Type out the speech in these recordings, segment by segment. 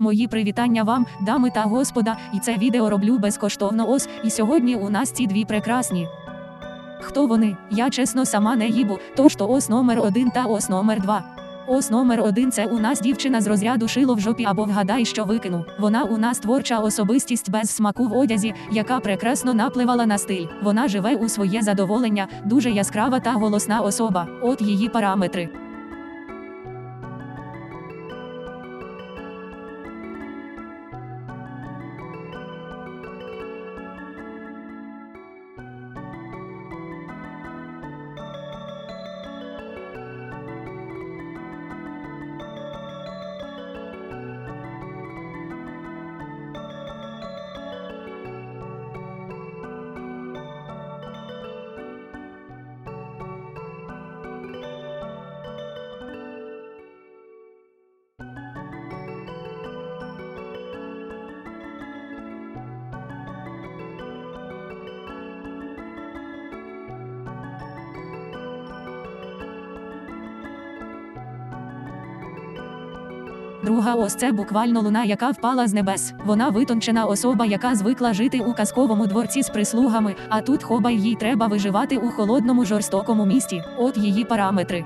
Мої привітання вам, дами та господа, і це відео роблю безкоштовно ос, і сьогодні у нас ці дві прекрасні. Хто вони? Я чесно сама не їбу, тож то ос номер один та ос номер два. Ос номер один це у нас дівчина з розряду шило в жопі або вгадай, що викину. Вона у нас творча особистість без смаку в одязі, яка прекрасно напливала на стиль. Вона живе у своє задоволення, дуже яскрава та голосна особа. От її параметри. Друга ось це буквально луна, яка впала з небес. Вона витончена особа, яка звикла жити у казковому дворці з прислугами, а тут хоба їй треба виживати у холодному жорстокому місті. От її параметри.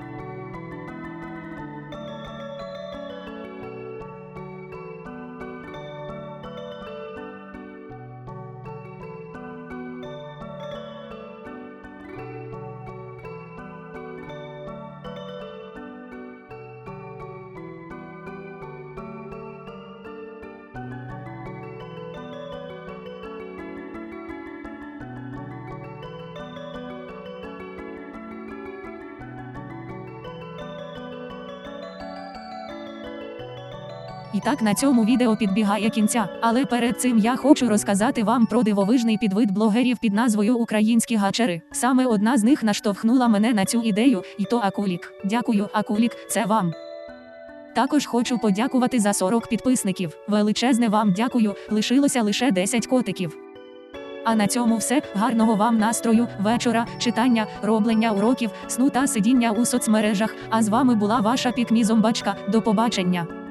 І так на цьому відео підбігає кінця. Але перед цим я хочу розказати вам про дивовижний підвид блогерів під назвою Українські гачери. Саме одна з них наштовхнула мене на цю ідею, і то Акулік. Дякую, Акулік, це вам. Також хочу подякувати за 40 підписників. Величезне вам дякую, лишилося лише 10 котиків. А на цьому все. Гарного вам настрою, вечора, читання, роблення уроків, сну та сидіння у соцмережах. А з вами була ваша пікмі зомбачка. До побачення.